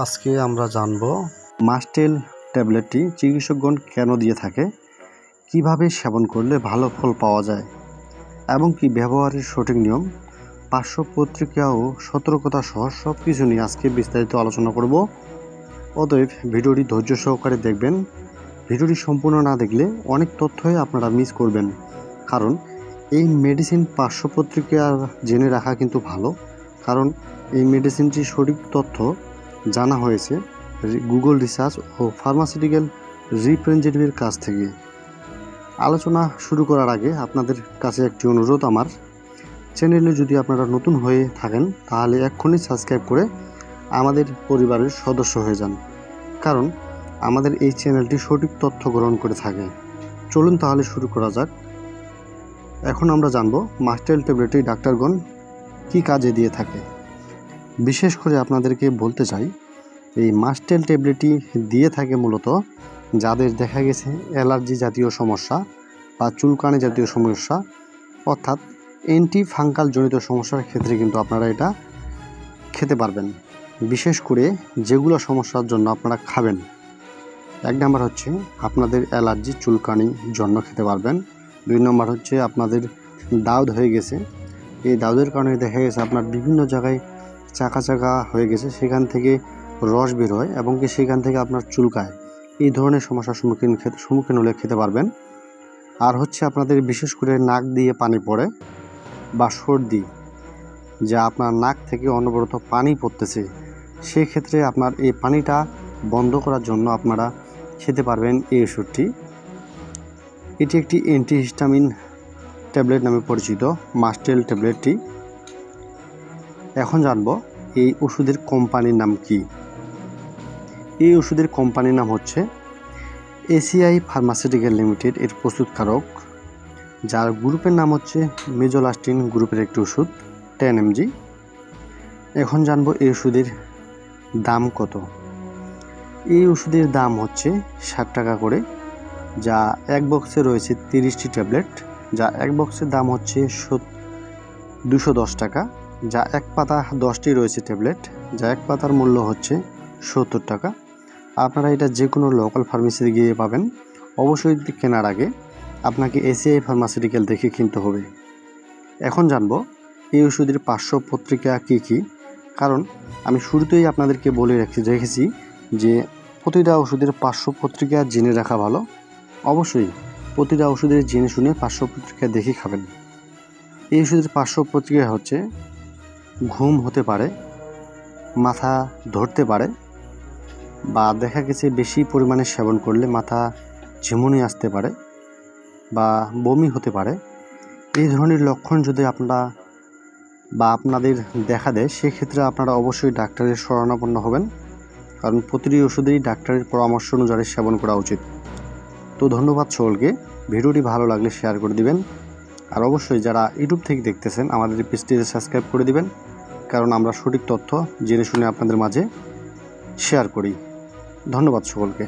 আজকে আমরা জানব মাস্টেল ট্যাবলেটটি চিকিৎসকগণ কেন দিয়ে থাকে? কীভাবে সেবন করলে ভালো ফল পাওয়া যায়? এবং কি ব্যবহারের সঠিক নিয়ম? পার্শ্ব পত্রিকা ও সতর্কতা সহ সব কিছু নিয়ে আজকে বিস্তারিত আলোচনা করব। অতএব ভিডিওটি ধৈর্য সহকারে দেখবেন। ভিডিওটি সম্পূর্ণ না দেখলে অনেক তথ্যই আপনারা মিস করবেন। কারণ এই মেডিসিন পার্শ্ব পত্রিকা জেনে রাখা কিন্তু ভালো। কারণ এই মেডিসিনটির সঠিক তথ্য জানা হয়েছে গুগল রিসার্চ ও ফার্মাসিউটিক্যাল রিপ্রেজেন্টেটিভের কাছ থেকে। আলোচনা শুরু করার আগে আপনাদের কাছে একটি অনুরোধ আমার। চ্যানেলে যদি আপনারা নতুন হয়ে থাকেন, তাহলে এক্ষুনি সাবস্ক্রাইব করে আমাদের পরিবারের সদস্য হয়ে যান। কারণ, আমাদের এই চ্যানেলটি সঠিক তথ্য গ্রহণ করে থাকে। চলুন তাহলে শুরু করা যাক। এখন আমরা জানব মাস্টাইল ট্যাবলেটটি ডাক্তারগণ কী কাজে দিয়ে থাকে। বিশেষ করে আপনাদেরকে বলতে চাই, এই মাস্টেল ট্যাবলেটটি দিয়ে থাকে মূলত যাদের দেখা গেছে অ্যালার্জি জাতীয় সমস্যা বা চুলকানি জাতীয় সমস্যা, অর্থাৎ অ্যান্টি ফাঙ্কাল জনিত সমস্যার ক্ষেত্রে কিন্তু আপনারা এটা খেতে পারবেন। বিশেষ করে যেগুলো সমস্যার জন্য আপনারা খাবেন। এক নম্বর হচ্ছে আপনাদের অ্যালার্জি, চুলকানি জন্য খেতে পারবেন। দুই নম্বর হচ্ছে আপনাদের দাউদ হয়ে গেছে। এই দাউদের কারণে দেখা গেছে আপনার বিভিন্ন জায়গায় চাকা চাকা হয়ে গেছে, সেখান থেকে রস বের হয় এবং কি সেখান থেকে আপনার চুলকায়। এই ধরনের সমস্যার সম্মুখীন খেতে, সম্মুখীন হলে খেতে পারবেন। আর হচ্ছে আপনাদের বিশেষ করে নাক দিয়ে পানি পড়ে বা সর্দি, যা আপনার নাক থেকে অনবরত পানি পড়তেছে, সেক্ষেত্রে আপনার এই পানিটা বন্ধ করার জন্য আপনারা খেতে পারবেন এই ওষুধটি। এটি একটি অ্যান্টিহিস্টামিন ট্যাবলেট নামে পরিচিত, মাস্টেল ট্যাবলেটটি এখন জানব এই ওষুধের কোম্পানির নাম কি। এই ওষুধের কোম্পানির নাম হচ্ছে এসিআই ফার্মাসিউটিক্যাল লিমিটেড এর প্রস্তুতকারক, যার গ্রুপের নাম হচ্ছে মেজোলাস্টিন গ্রুপের একটি ওষুধ, টেন এমজি। এখন জানব এই ওষুধের দাম কত। এই ওষুধের দাম হচ্ছে ষাট টাকা করে, যা এক বক্সে রয়েছে তিরিশটি ট্যাবলেট, যা এক বক্সের দাম হচ্ছে দুশো দশ টাকা। যা এক পাতা দশটি রয়েছে ট্যাবলেট, যা এক পাতার মূল্য হচ্ছে সত্তর টাকা। আপনারা এটা যে কোনো লোকাল ফার্মেসিতে গিয়ে পাবেন। অবশ্যই কেনার আগে আপনাকে এসিআই ফার্মাসিউটিক্যাল দেখে কিনতে হবে। এখন জানব, এই ওষুধের পার্শ্ব পত্রিকা কী কী? কারণ আমি শুরুতেই আপনাদেরকে বলে রেখে, রেখেছি যে প্রতিটা ওষুধের পার্শ্ব পত্রিকা জেনে রাখা ভালো। অবশ্যই প্রতিটা ওষুধের জেনে শুনে পার্শ্ব পত্রিকা দেখে খাবেন। এই ওষুধের পার্শ্ব পত্রিকা হচ্ছে ঘুম হতে পারে, মাথা ধরতে পারে, বা দেখা গেছে বেশি পরিমাণে সেবন করলে মাথা ঝিমুনি আসতে পারে বা বমি হতে পারে। এই ধরনের লক্ষণ যদি আপনারা বা আপনাদের দেখা দেয়, সেক্ষেত্রে আপনারা অবশ্যই ডাক্তারের শরণাপন্ন হবেন। কারণ প্রতিটি ওষুধেই ডাক্তারের পরামর্শ অনুযায়ী সেবন করা উচিত। তো ধন্যবাদ সকলকে। ভিডিওটি ভালো লাগলে শেয়ার করে দিবেন। আর অবশ্যই যারা ইউটিউব থেকে দেখতেছেন, আমাদের পেজটিতে সাবস্ক্রাইব করে দিবেন, কারণ আমরা সঠিক তথ্য জেনে শুনে আপনাদের মাঝে শেয়ার করি। ধন্যবাদ সকলকে।